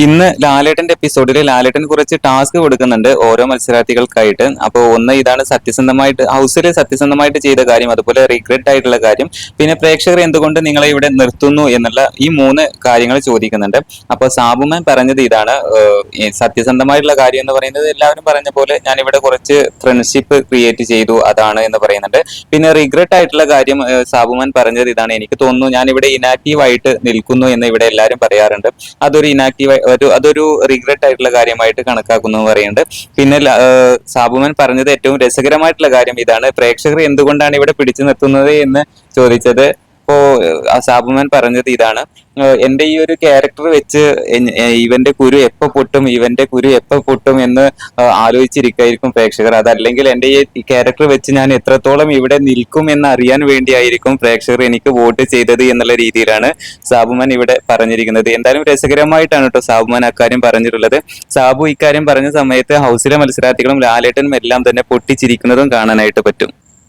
ഇന്ന് ലാലേട്ടന്റെ എപ്പിസോഡിൽ ലാലേട്ടൻ കുറച്ച് ടാസ്ക് കൊടുക്കുന്നുണ്ട് ഓരോ മത്സരാർത്ഥികൾക്കായിട്ട്. അപ്പോൾ ഒന്ന് ഇതാണ് സത്യസന്ധമായിട്ട് ഹൗസിൽ സത്യസന്ധമായിട്ട് ചെയ്ത കാര്യം അതുപോലെ റിഗ്രറ്റ് ആയിട്ടുള്ള കാര്യം. പിന്നെ പ്രേക്ഷകർ എന്തുകൊണ്ട് നിങ്ങളെ ഇവിടെ നിർത്തുന്നു എന്നുള്ള ഈ മൂന്ന് കാര്യങ്ങൾ ചോദിക്കുന്നുണ്ട്. അപ്പോൾ സാബുമാൻ പറഞ്ഞത് ഇതാണ് സത്യസന്ധമായിട്ടുള്ള കാര്യം എന്ന് പറയുന്നത് എല്ലാവരും പറഞ്ഞ പോലെ ഞാൻ ഇവിടെ കുറച്ച് ഫ്രണ്ട്ഷിപ്പ് ക്രിയേറ്റ് ചെയ്തു അതാണ് എന്ന് പറയുന്നുണ്ട്. പിന്നെ റിഗ്രറ്റ് ആയിട്ടുള്ള കാര്യം സാബുമാൻ പറഞ്ഞത് ഇതാണ്. എനിക്ക് തോന്നുന്നു ഞാൻ ഇവിടെ ഇനാക്റ്റീവ് ആയിട്ട് നിൽക്കുന്നു എന്ന് ഇവിടെ എല്ലാവരും പറയാറുണ്ട്. അതൊരു ഇനാക്റ്റീവ് ഒരു അതൊരു റിഗ്രറ്റ് ആയിട്ടുള്ള കാര്യമായിട്ട് കണക്കാക്കുന്നു പറയുന്നുണ്ട്. പിന്നെ സാബുമൻ പറഞ്ഞത് ഏറ്റവും രസകരമായിട്ടുള്ള കാര്യം ഇതാണ്. പ്രേക്ഷകർ എന്തുകൊണ്ടാണ് ഇവിടെ പിടിച്ചു നിർത്തുന്നത് എന്ന് ചോദിച്ചത് ഇപ്പോ സാബുമാൻ പറഞ്ഞത് ഇതാണ്. എന്റെ ഈ ഒരു ക്യാരക്ടർ വെച്ച് ഇവന്റെ കുരു എപ്പോ പൊട്ടും ഇവന്റെ കുരു എപ്പോ പൊട്ടും എന്ന് ആലോചിച്ചിരിക്കായിരിക്കും പ്രേക്ഷകർ. അതല്ലെങ്കിൽ എന്റെ ഈ ക്യാരക്ടർ വെച്ച് ഞാൻ എത്രത്തോളം ഇവിടെ നിൽക്കും എന്ന് അറിയാൻ വേണ്ടിയായിരിക്കും പ്രേക്ഷകർ എനിക്ക് വോട്ട് ചെയ്തത് എന്നുള്ള രീതിയിലാണ് സാബുമാൻ ഇവിടെ പറഞ്ഞിരിക്കുന്നത്. എന്തായാലും രസകരമായിട്ടാണ് കേട്ടോ സാബുമാൻ അക്കാര്യം പറഞ്ഞിട്ടുള്ളത്. സാബു ഇക്കാര്യം പറഞ്ഞ സമയത്ത് ഹൗസിലെ മത്സരാർത്ഥികളും ലാലേട്ടനും എല്ലാം തന്നെ പൊട്ടിച്ചിരിക്കുന്നതും കാണാനായിട്ട് പറ്റും.